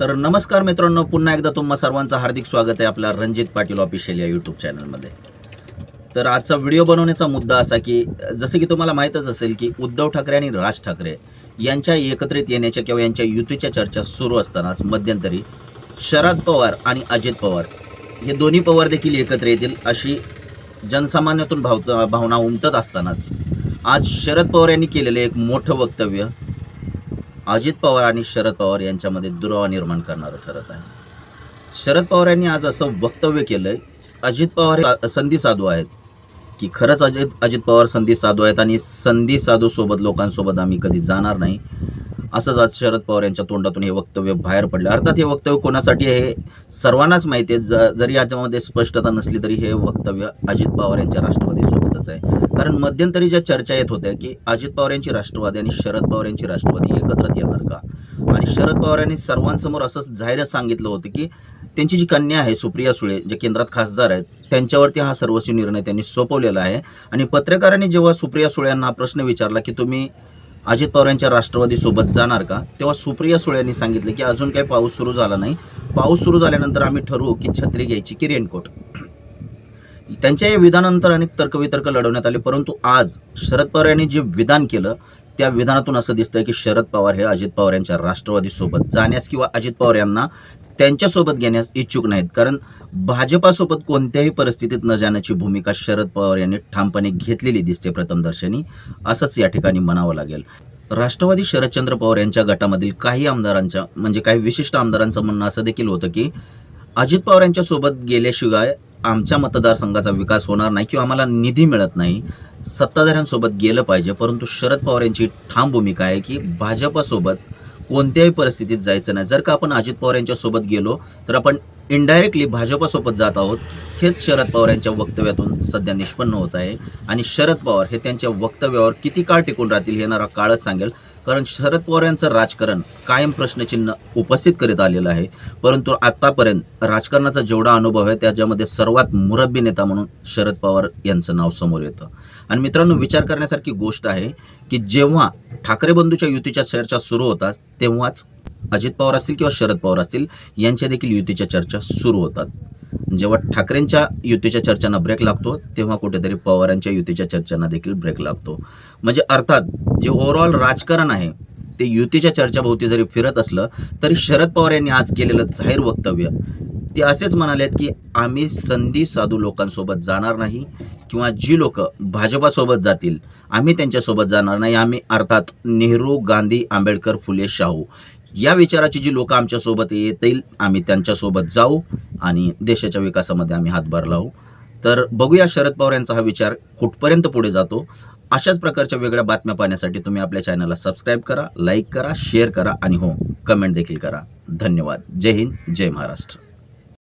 तर नमस्कार मित्रांनो पुन्हा एकदा तुम्हा सर्वांचं हार्दिक स्वागत आहे आपल्या रणजित पाटील ऑफिशियल या यूट्यूब चॅनलमध्ये तर आजचा व्हिडिओ बनवण्याचा मुद्दा असा की जसं की तुम्हाला माहीतच असेल की उद्धव ठाकरे आणि राज ठाकरे यांच्या एकत्रित येण्याच्या किंवा यांच्या युतीच्या चर्चा सुरू असतानाच मध्यंतरी शरद पवार आणि अजित पवार हे दोन्ही पवार देखील एकत्र येतील अशी जनसामान्यातून भाव भावना उमटत असतानाच आज शरद पवार यांनी केलेलं एक मोठं वक्तव्य अजित पवार आणि शरद पवार यांच्यामध्ये दुरावा निर्माण करणारं ठरत आहे. शरद पवार यांनी आज असं वक्तव्य केलं आहे अजित पवार हे संधी साधू आहेत. की खरंच अजित अजित पवार संधी साधू आहेत आणि संधी साधूसोबत लोकांसोबत आम्ही कधी जाणार नाही. असंच आज शरद पवार यांच्या तोंडातून हे वक्तव्य बाहेर पडलं. अर्थात हे वक्तव्य कोणासाठी आहे हे सर्वांनाच माहिती आहे. ज जरी याच्यामध्ये स्पष्टता नसली तरी हे वक्तव्य अजित पवार यांच्या राष्ट्रवादीसोबतच आहे. कारण मध्यंतरी ज्या चर्चा येत होत्या की अजित पवार यांची राष्ट्रवादी आणि शरद पवार यांची राष्ट्रवादी एकत्र येणार का? आणि शरद पवार यांनी सर्वांसमोर असंच जाहीर सांगितलं होतं की त्यांची जी कन्या आहे सुप्रिया सुळे जे केंद्रात खासदार आहेत त्यांच्यावरती हा सर्वस्वी निर्णय त्यांनी सोपवलेला आहे. आणि पत्रकारांनी जेव्हा सुप्रिया सुळे यांना हा प्रश्न विचारला की तुम्ही अजित पवार यांच्या राष्ट्रवादीसोबत जाणार का? तेव्हा सुप्रिया सुळे यांनी सांगितलं की अजून काही पाऊस सुरू झाला नाही. पाऊस सुरू झाल्यानंतर आम्ही ठरवू की छत्री घ्यायची की रेनकोट. त्यांच्या या विधानानंतर अनेक तर्कवितर्क लढवण्यात आले परंतु आज शरद पवार यांनी जे विधान केलं त्या विधानातून असं दिसतंय की शरद पवार हे अजित पवार यांच्या राष्ट्रवादीसोबत जाण्यास किंवा अजित पवार यांना त्यांच्यासोबत घेण्यास इच्छुक नाहीत. कारण भाजपासोबत कोणत्याही परिस्थितीत न जाण्याची भूमिका शरद पवार यांनी ठामपणे घेतलेली दिसते प्रथमदर्शनी असंच या ठिकाणी म्हणावं लागेल. राष्ट्रवादी शरदचंद्र पवार यांच्या गटामधील काही आमदारांच्या म्हणजे काही विशिष्ट आमदारांचं म्हणणं असं देखील होतं की अजित पवार यांच्यासोबत गेल्याशिवाय आमच्या मतदारसंघाचा विकास होणार नाही किंवा आम्हाला निधी मिळत नाही सत्ताधाऱ्यांसोबत गेलं पाहिजे परंतु शरद पवार यांची ठाम भूमिका आहे की भाजपासोबत कोणत्याही परिस्थितीत जायचं नाही. जर का आपण अजित पवार यांच्यासोबत गेलो तर आपण इनडायरेक्टली भाजपासोबत जात आहोत. हेच शरद पवार यांच्या वक्तव्यातून सध्या निष्पन्न होत आहे. आणि शरद पवार हे त्यांच्या वक्तव्यावर किती काळ टिकून राहतील येणारा काळच सांगेल. कारण शरद पवार यांचं राजकारण कायम प्रश्नचिन्ह उपस्थित करीत आलेलं आहे. परंतु आत्तापर्यंत राजकारणाचा जेवढा अनुभव आहे त्याच्यामध्ये सर्वात मुरब्बी नेता म्हणून शरद पवार यांचं नाव समोर येतं. आणि मित्रांनो विचार करण्यासारखी गोष्ट आहे की जेव्हा ठाकरे बंधूच्या युतीच्या चर्चा सुरू होतात तेव्हाच अजित पवार असतील किंवा शरद पवार असतील यांच्या देखील युतीच्या चर्चा सुरू होतात. जेव्हा ठाकरेंच्या युतीच्या चर्चांना ब्रेक लागतो तेव्हा कुठेतरी पवारांच्या युतीच्या चर्चांना देखील ब्रेक लागतो. म्हणजे अर्थात जे ओव्हरऑल राजकारण आहे ते युतीच्या चर्चाभोवती जरी फिरत असलं तरी शरद पवार यांनी आज केलेलं जाहीर वक्तव्य ते असेच म्हणालेत की आम्ही संधी साधू लोकांसोबत जाणार नाही किंवा जी लोक भाजपासोबत जातील आम्ही त्यांच्यासोबत जाणार नाही. आम्ही अर्थात नेहरू गांधी आंबेडकर फुले शाहू या विचाराची जी लोक आमच्यासोबत येतील आम्ही त्यांच्यासोबत जाऊ आणि देशाच्या विकासामध्ये आम्ही हातभार लावू. तर बघूया शरद पवार यांचा हा विचार कुठपर्यंत पुढे जातो. अशाच प्रकारच्या वेगळ्या बातम्या पाहण्यासाठी तुम्ही आपल्या चॅनलला सबस्क्राईब करा लाईक करा शेअर करा आणि हो कमेंट देखील करा. धन्यवाद. जय हिंद जय महाराष्ट्र.